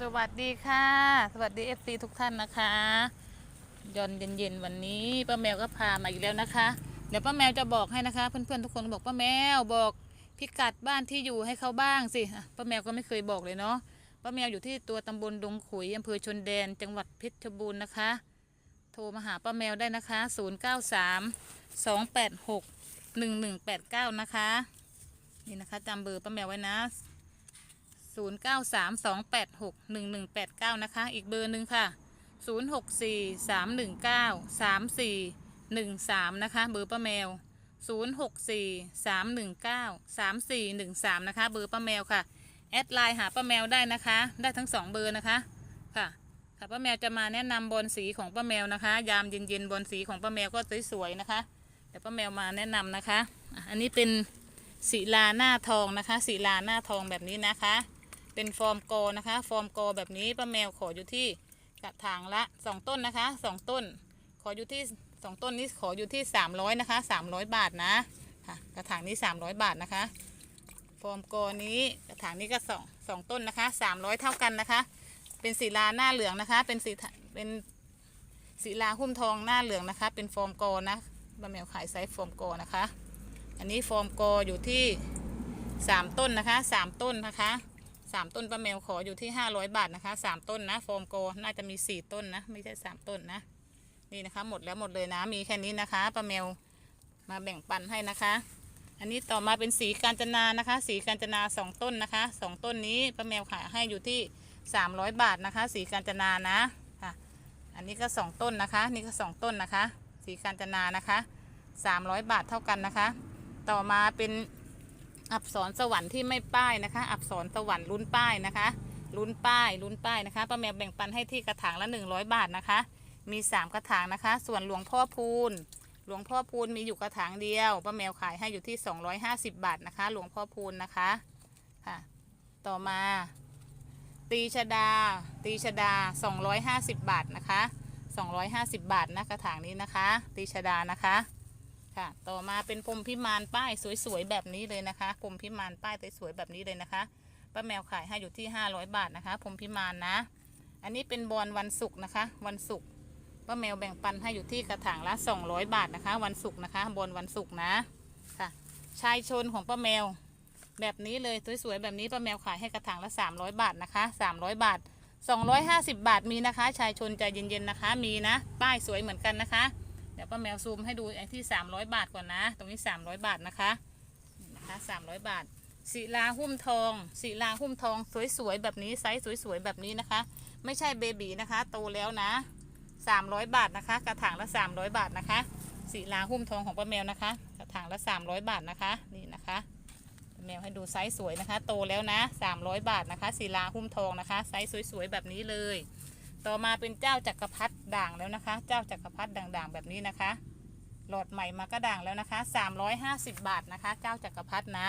สวัสดีค่ะ สวัสดีเอฟซีทุกท่านนะคะยอนเย็นๆวันนี้ป้าแมวก็พามาอีกแล้วนะคะ เดี๋ยวป้าแมวจะบอกให้นะคะ เพื่อนๆทุกคนบอกป้าแมวบอกพิกัดบ้านที่อยู่ให้เขาบ้างสิป้าแมวก็ไม่เคยบอกเลยเนาะป้าแมวอยู่ที่ตัวตำบลดงขุยอำเภอชนแดน จังหวัดเพชรบูรณ์นะคะ โทรมาหาป้าแมวได้นะคะ 093 286 1189 นะคะ นี่นะคะจำเบอร์ป้าแมวไว้นะ 0 9 3 2 8 6 1 1 8 9 นะคะ อีกเบอร์หนึ่งค่ะ 0 6 4 3 1 9 3 4 1 3 นะคะ เบอร์ป้าแมว 0 6 4 3 1 9 3 4 1 3 นะคะ เบอร์ป้าแมวค่ะ แอดไลน์หาป้าแมวได้นะคะ ได้ทั้งสองเบอร์นะคะค่ะค่ะป้าแมวจะมาแนะนำบอลสีของป้าแมวนะคะ ยามเย็นๆบอลสีของป้าแมวก็สวยๆนะคะเดี๋ยวป้าแมวมาแนะนำนะคะอะอันนี้เป็นศิลาหน้าทองนะคะศิลาหน้าทองแบบนี้นะคะ เป็นฟอร์มโกนะคะ ฟอร์มโกแบบนี้ป้าแมวขออยู่ที่กระถางละสองต้นนะคะสองต้น ขออยู่ที่สองต้นนี้ขออยู่ที่สามร้อยนะคะสามร้อยบาทนะค่ะกระถางนี้สามร้อยบาทนะคะ ฟอร์มโกนี้กระถางนี้ก็สองสองต้นนะคะสามร้อยเท่ากันนะคะ เป็นศิลาหน้าเหลืองนะคะ เป็นสีเป็นศิลาหุ้มทองหน้าเหลืองนะคะ เป็นฟอร์มโกนะป้าแมวขายไซส์ฟอร์มโกนะคะ อันนี้ฟอร์มโกอยู่ที่สามต้นนะคะสามต้นนะคะ สามต้นป้าแมวขออยู่ที่ห้าร้อยบาทนะคะสามต้นนะโฟมโกน่าจะมีสี่ต้นนะ ไม่ใช่สามต้นนะ นี่นะคะ หมดแล้วหมดเลยนะ มีแค่นี้นะคะป้าแมวมาแบ่งปันให้นะคะ อันนี้ต่อมาเป็นสีกาญจนานะคะ สีกาญจนาสองต้นนะคะสองต้นนี้ป้าแมวขายให้อยู่ที่สามร้อยบาทนะคะ สีกาญจนานะค่ะ อันนี้ก็สองต้นนะคะ นี่ก็สองต้นนะคะ สีกาญจนานะคะสามร้อยบาทเท่ากันนะคะ ต่อมาเป็น อักษรสวรรค์ที่ไม่ป้ายนะคะ อักษรสวรรค์ลุ้นป้ายนะคะ ลุ้นป้ายลุ้นป้ายนะคะป้าแมวแบ่งปันให้ที่กระถางละ100 บาทนะคะ มีสามกระถางนะคะ ส่วนหลวงพ่อพูนหลวงพ่อพูนมีอยู่กระถางเดียวป้าแมวขายให้อยู่ที่ 250 บาทนะคะ หลวงพ่อพูนนะคะค่ะ ต่อมาตีชดา ตีชดา 250 บาทนะคะ 250 บาทนะกระถางนี้นะคะ ตีชดานะคะ ค่ะ ต่อมาเป็นพรมพิมานป้ายสวยๆแบบนี้เลยนะคะพรมพิมานป้ายสวยๆแบบนี้เลยนะคะป้าแมวขายให้อยู่ที่ 500 บาทนะคะพรมพิมานนะ อันนี้เป็นบอลวันศุกร์นะคะ วันศุกร์ป้าแมวแบ่งปันให้อยู่ที่กระถางละ 200 บาทนะคะ วันศุกร์นะคะ บอลวันศุกร์นะค่ะ ชายชนของป้าแมว แบบนี้เลยสวยๆแบบนี้ป้าแมวขายให้กระถางละ 300 บาทนะคะ 300 บาท 250 บาทมีนะคะ ชายชนใจเย็นๆนะคะ มีนะ ป้ายสวยเหมือนกันนะคะ เดี๋ยวป้าแมวซูมให้ดูไอ้ที่ 300 บาทก่อนนะ ตรงนี้ 300 บาทนะคะนี่นะคะ300 บาทศิลาหุ้มทองศิลาหุ้มทองสวยๆแบบนี้ไซส์สวยๆแบบนี้นะคะ ไม่ใช่เบบีนะคะ โตแล้วนะ 300 บาทนะคะ กระถางละ 300 บาทนะคะศิลาหุ้มทองของป้าแมวนะคะ กระถางละ 300 บาทนะคะนี่นะคะแมวให้ดูไซส์สวยนะคะ โตแล้วนะ 300 บาทนะคะศิลาหุ้มทองนะคะ ไซส์สวยๆแบบนี้เลย ต่อมาเป็นเจ้าจักรพรรดิด่างแล้วนะคะ เจ้าจักรพรรดิด่างๆแบบนี้นะคะ หลอดใหม่มาก็ด่างแล้วนะคะ 350 บาทนะคะ เจ้าจักรพรรดินะ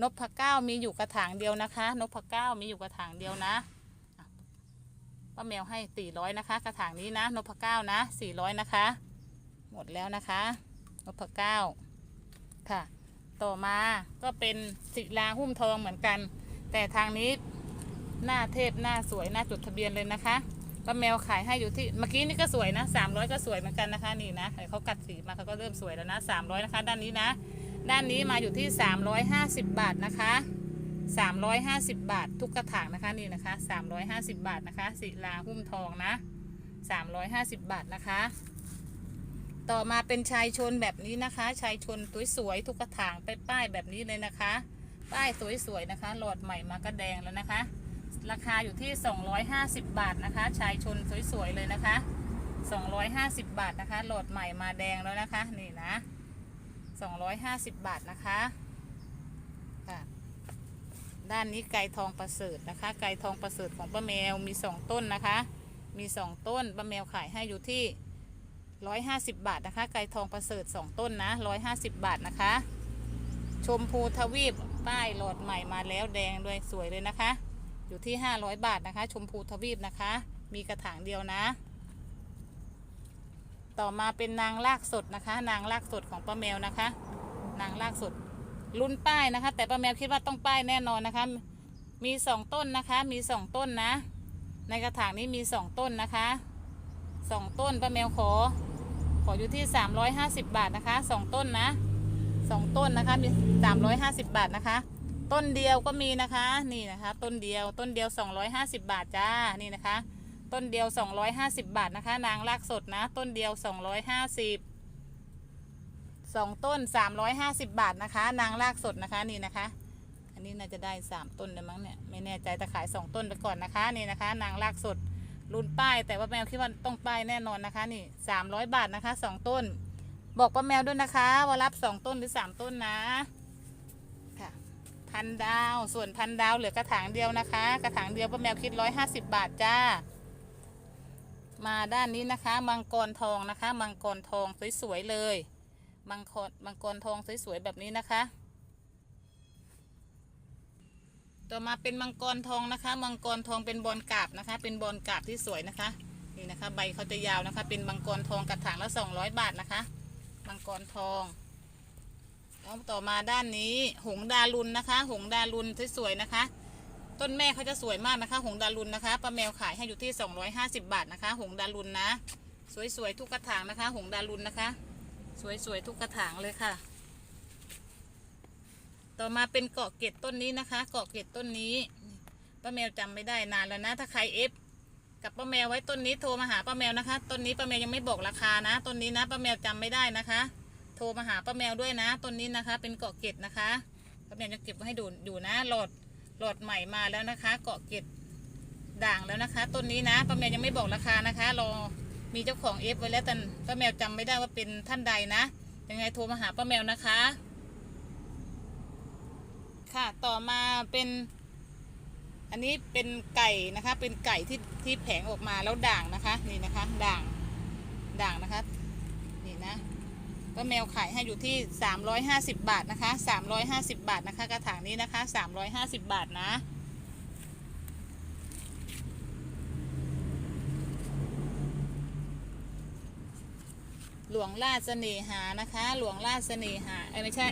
นพเก้ามีอยู่กระถางเดียวนะคะ นพเก้ามีอยู่กระถางเดียวนะอะป้าแมวให้400นะคะ กระถางนี้นะนพเก้านะ400นะคะ หมดแล้วนะคะนพเก้าค่ะ ต่อมาก็เป็นศิลาหุ้มทองเหมือนกัน แต่ทางนี้หน้าเทพหน้าสวยหน้าจดทะเบียนเลยนะคะ ป้าแมวขายให้อยู่ที่เมื่อกี้นี่ก็สวยนะ300ก็สวยเหมือนกันนะคะนี่นะเดี๋ยวเขากัดสีมาเขาก็เริ่มสวยแล้วนะ300นะคะ ด้านนี้นะ ด้านนี้มาอยู่ที่350บาทนะคะ350บาท ทุกกระถางนะคะนี่นะคะ350บาทนะคะศิลาหุ้มทองนะ350บาทนะคะ ต่อมาเป็นชายชนแบบนี้นะคะชายชนสวยๆทุกกระถางไปป้ายแบบนี้เลยนะคะ ป้ายสวยๆนะคะ หลอดใหม่มาก็แดงแล้วนะคะ ราคาอยู่ที่ 250 บาทนะคะ ชายชนสวย ๆ เลยนะคะ 250 บาทนะคะ โหลดใหม่มาแดงแล้วนะคะ นี่นะ 250 บาทนะคะค่ะด้านนี้ไก่ทองประเสริฐนะคะ ไก่ทองประเสริฐของป้าแมวมี 2 ต้นนะคะ มี 2 ต้นป้าแมวขายให้อยู่ที่ 150 บาทนะคะ ไก่ทองประเสริฐ 2 ต้นนะ 150 บาทนะคะ ชมพูทวีปป้ายโหลดใหม่มาแล้วแดงด้วยสวยเลยนะคะ อยู่ที่ 500 บาทนะคะ ชมพูทวีปนะคะ มีกระถางเดียวนะ ต่อมาเป็นนางลากสดนะคะ นางลากสดของป้าแมวนะคะ นางลากสดลุ้นป้ายนะคะ แต่ป้าแมวคิดว่าต้องป้ายแน่นอนนะคะ มีสองต้นนะคะ มีสองต้นนะ ในกระถางนี้มีสองต้นนะคะสองต้นป้าแมวขอ ขออยู่ที่สามร้อยห้าสิบบาทนะคะสองต้นนะสองต้นนะคะมีสามร้อยห้าสิบบาทนะคะ ต้นเดียวก็มีนะคะ นี่นะคะ ต้นเดียวต้นเดียวสองร้อยห้าสิบบาทจ้านี่นะคะ ต้นเดียวสองร้อยห้าสิบบาทนะคะ นางรากสดนะ ต้นเดียวสองร้อยห้าสิบสองต้นสามร้อยห้าสิบบาทนะคะ นางรากสดนะคะนี่นะคะ อันนี้น่าจะได้สามต้นเลยมั้งเนี่ยไม่แน่ใจแต่ขายสองต้นไปก่อนนะคะนี่นะคะ นางรากสดรุ่นป้าย แต่ว่าแมวคิดว่าต้องป้ายแน่นอนนะคะ นี่สามร้อยบาทนะคะสองต้น บอกป้าแมวด้วยนะคะ ว่ารับสองต้นหรือสามต้นนะ พันดาว ส่วนพันดาวเหลือกระถางเดียวนะคะ กระถางเดียวป้าแมวคิดร้อยห้าสิบบาทจ้า มาด้านนี้นะคะ มังกรทองนะคะ มังกรทองสวยๆเลย มังกรมังกรทองสวยๆแบบนี้นะคะ ต่อมาเป็นมังกรทองนะคะ มังกรทองเป็นบอลกาบนะคะ เป็นบอลกาบที่สวยนะคะ นี่นะคะ ใบเขาจะยาวนะคะ เป็นมังกรทองกระถางละสองร้อยบาทนะคะ มังกรทอง ต่อมาด้านนี้หงดารุนนะคะ หงดารุนสวยๆนะคะ ต้นแม่เขาจะสวยมากนะคะ หงดารุนนะคะป้าแมวขายให้อยู่ที่ 250 บาทนะคะ หงดารุนนะ สวยๆทุกกระถางนะคะ หงดารุนนะคะ สวยๆทุกกระถางเลยค่ะ ต่อมาเป็นเกาะเกตต้นนี้นะคะ เกาะเกตต้นนี้ป้าแมวจำไม่ได้นานแล้วนะ ถ้าใครเอฟกับป้าแมวไว้ต้นนี้โทรมาหาป้าแมวนะคะ ต้นนี้ป้าแมวยังไม่บอกราคานะ ต้นนี้นะป้าแมวจำไม่ได้นะคะ โทรมาหาป้าแมวด้วยนะต้นนี้นะคะ เป็นเกาะเกตนะคะป้าแมวจะเก็บไว้ให้ดูอยู่นะหลอดหลอดใหม่มาแล้วนะคะ เกาะเกตด่างแล้วนะคะต้นนี้นะป้าแมวยังไม่บอกราคานะคะรอมีเจ้าของเอฟไว้แล้วแต่ป้าแมวจำไม่ได้ว่าเป็นท่านใดนะ ยังไงโทรมาหาป้าแมวนะคะ ค่ะต่อมาเป็น อันนี้เป็นไก่นะคะ เป็นไก่ที่ที่แผงออกมาแล้วด่างนะคะ นี่นะคะ ด่างด่างนะคะ นี่นะ ป้าแมวขายให้อยู่ที่ 350 บาทนะคะ 350 บาทนะคะ กระถางนี้นะคะ 350 บาทนะหลวงราชเสน่หานะคะ หลวงราชเสน่หาเอ้ยไม่ใช่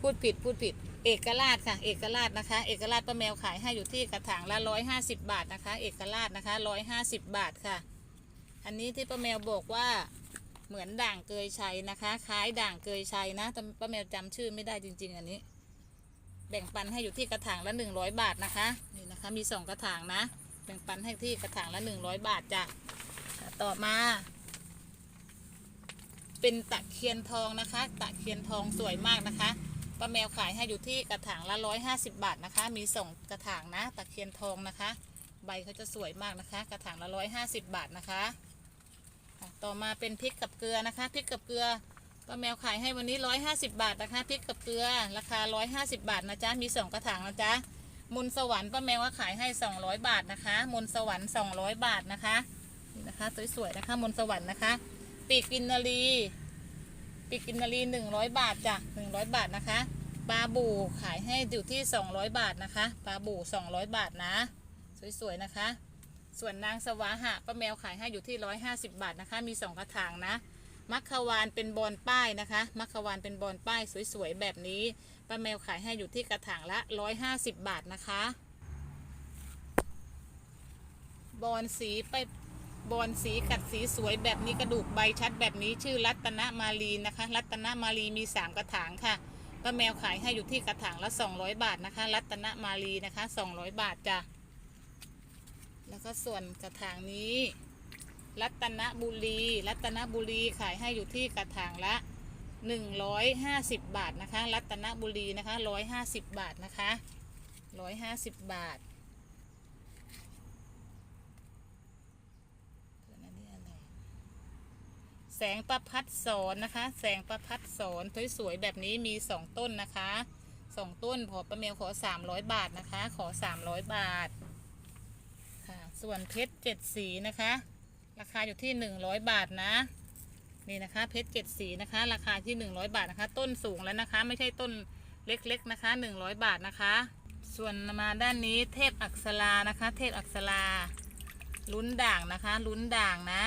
พูดผิดพูดผิด เอกราชค่ะ เอกราชนะคะ เอกราชป้าแมวขายให้อยู่ที่กระถางละร้อยห้าสิบบาทนะคะ เอกราชนะคะร้อยห้าสิบบาทค่ะ อันนี้ที่ป้าแมวบอกว่า เหมือนด่างเกยชัยนะคะ คล้ายด่างเกยชัยนะแต่ป้าแมวจำชื่อไม่ได้จริง ๆ อันนี้ แบ่งปันให้อยู่ที่กระถางละหนึ่งร้อยบาทนะคะ นี่นะคะ มีสองกระถางนะ แบ่งปันให้ที่กระถางละหนึ่งร้อยบาทจ้ะต่อมา เป็นตะเคียนทองนะคะ ตะเคียนทองสวยมากนะคะป้าแมวขายให้อยู่ที่กระถางละร้อยห้าสิบาทนะคะ มีสองกระถางนะ ตะเคียนทองนะคะ ใบเขาจะสวยมากนะคะ กระถางละร้อยห้าสิบาทนะคะ ต่อมาเป็นพริกกับเกลือนะคะพริกกับเกลือป้าแมวขายให้วันนี้ร้อยห้าสิบาทนะคะพริกกับเกลือ ราคาร้อยห้าสิบาทนะจ๊ะมีสองกระถางนะจ๊ะมนสวรรค์ป้าแมวก็ขายให้สองร้อยบาทนะคะมนสวรรค์สองร้อยบาทนะคะนี่นะคะสวยๆนะคะมนสวรรค์นะคะ ปีกกินนารีปีกกินนารีหนึ่งร้อยบาทจ้ะหนึ่งร้อยบาทนะคะปลาบูขายให้อยู่ที่สองร้อยบาทนะคะปลาบูสองร้อยบาทนะ สวยๆนะคะ ส่วนนางสวาหะป้าแมวขายให้อยู่ที่ร้อยห้าสิบาทนะคะ มีสองกระถางนะ มัคควานเป็นบอลป้ายนะคะ มัคควานเป็นบอลป้ายสวยๆแบบนี้ป้าแมวขายให้อยู่ที่กระถางละร้อยห้าสิบบาทนะคะ บอลสีไปบอลสีกัดสีสวยแบบนี้กระดูกใบชัดแบบนี้ชื่อรัตนมาลีนะคะ รัตนมาลีมีสามกระถางค่ะป้าแมวขายให้อยู่ที่กระถางละ 200 บาทนะคะ รัตนมาลีนะคะ 200 บาทจ้ะ แล้วก็ส่วนกระถางนี้ รัตนบุรี รัตนบุรีขายให้อยู่ที่กระถางละ 150 บาทนะคะ รัตนบุรีนะคะ 150 บาทนะคะ 150 บาทส่วนอันนี้อะไรแสงประพัดสอนนะคะ แสงประพัดสอนสวยๆแบบนี้มีสองต้นนะคะสองต้นพอประเมลขอสามร้อยบาทนะคะ ขอสามร้อยบาท ค่ะส่วนเพชรเจ็ดสีนะคะ ราคาอยู่ที่หนึ่งร้อยบาทนะ นี่นะคะ เพชรเจ็ดสีนะคะ ราคาที่หนึ่งร้อยบาทนะคะ ต้นสูงแล้วนะคะ ไม่ใช่ต้นเล็กๆนะคะหนึ่งร้อยบาทนะคะ ส่วนมาด้านนี้เทพอักษรานะคะ เทพอักษราลุ้นด่างนะคะ ลุ้นด่างนะ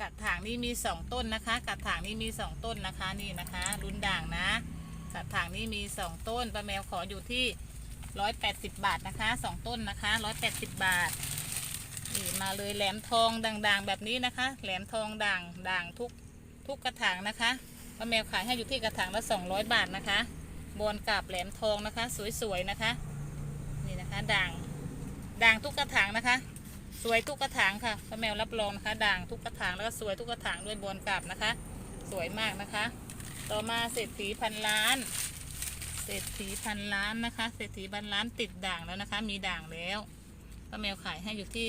กระถางนี้มีสองต้นนะคะกระถางนี้มีสองต้นนะคะนี่นะคะรุ่นด่างนะกระถางนี้มีสองต้นป้าแมวขออยู่ที่ ร้อยแปดสิบบาทนะคะสองต้นนะคะร้อยแปดสิบบาทนี่มาเลยแหลมทองด่างๆ แบบนี้นะคะ แหลมทองด่างด่างทุกทุกกระถางนะคะป้าแมวขายให้อยู่ที่กระถางละสองร้อยบาทนะคะบอนกับแหลมทองนะคะ สวยๆนะคะนี่นะคะด่างด่างทุกกระถางนะคะ สวยทุกกระถางค่ะป้าแมวรับรองนะคะ ด่างทุกกระถางแล้วก็สวยทุกกระถางด้วยบอนกับนะคะ สวยมากนะคะ ต่อมาเศรษฐีพันล้าน เศรษฐีพันล้านนะคะ เศรษฐีพันล้านติดด่างแล้วนะคะ มีด่างแล้วป้าแมวขายให้อยู่ที่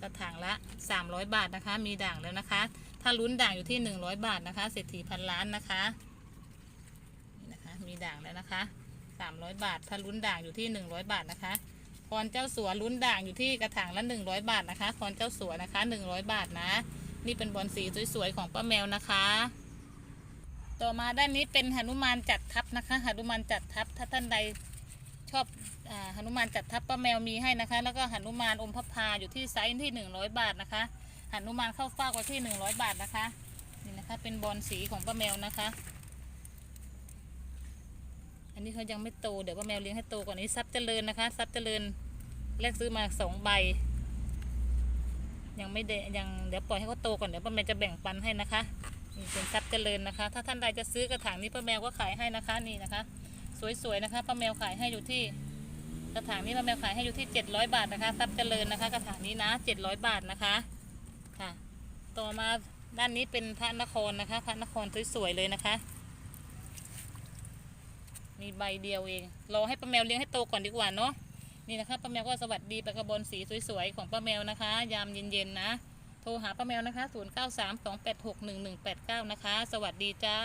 กระถางละ 300 บาทนะคะ มีด่างแล้วนะคะ ถ้าลุ้นด่างอยู่ที่ 100 บาทนะคะ เศรษฐีพันล้านนะคะนี่นะคะ มีด่างแล้วนะคะ 300 บาท ถ้าลุ้นด่างอยู่ที่ 100 บาทนะคะพรเจ้าสัวลุ้นด่างอยู่ที่กระถางละ100 บาทนะคะพรเจ้าสัวนะคะ 100 บาทนะ นี่เป็นบอลสีสวยๆของป้าแมวนะคะ ต่อมาด้านนี้เป็นหนุมานจัดทัพนะคะหนุมานจัดทัพถ้าท่านใดชอบอาหนุมานจัดทัพป้าแมวมีให้นะคะ แล้วก็หนุมานอมพระพาอยู่ที่ไซส์ที่หนึ่งร้อยบาทนะคะหนุมานเข้าฟากไว้ที่หนึ่งร้อยบาทนะคะนี่นะคะเป็นบอลสีของป้าแมวนะคะ อันนี้เขายังไม่โตเดี๋ยวป้าแมวเลี้ยงให้โตกว่านี้ทรัพย์เจริญนะคะทรัพย์เจริญแรกซื้อมาสองใบ ยังไม่เดยังเดี๋ยวปล่อยให้เขาโตก่อนเดี๋ยวป้าแมวจะแบ่งปันให้นะคะ นี่เป็นทรัพย์เจริญนะคะ ถ้าท่านใดจะซื้อกระถางนี้ป้าแมวก็ขายให้นะคะนี่นะคะ สวยๆนะคะป้าแมวขายให้อยู่ที่ กระถางนี้ป้าแมวขายให้อยู่ที่ 700 บาทนะคะทรัพย์เจริญนะคะ กระถางนี้นะ 700 บาทนะคะค่ะ ต่อมาด้านนี้เป็นพระนครนะคะ พระนครสวยๆเลยนะคะ มีใบเดียวเองรอให้ป้าแมวเลี้ยงให้โตก่อนดีกว่าเนาะนี่นะคะป้าแมวก็สวัสดีปลากระบอนสีสวยๆของป้าแมวนะคะ ยามเย็นๆนะ โทรหาป้าแมวนะคะ 0 9 3 2 8 6 1 1 8 9 นะคะ สวัสดีจ้า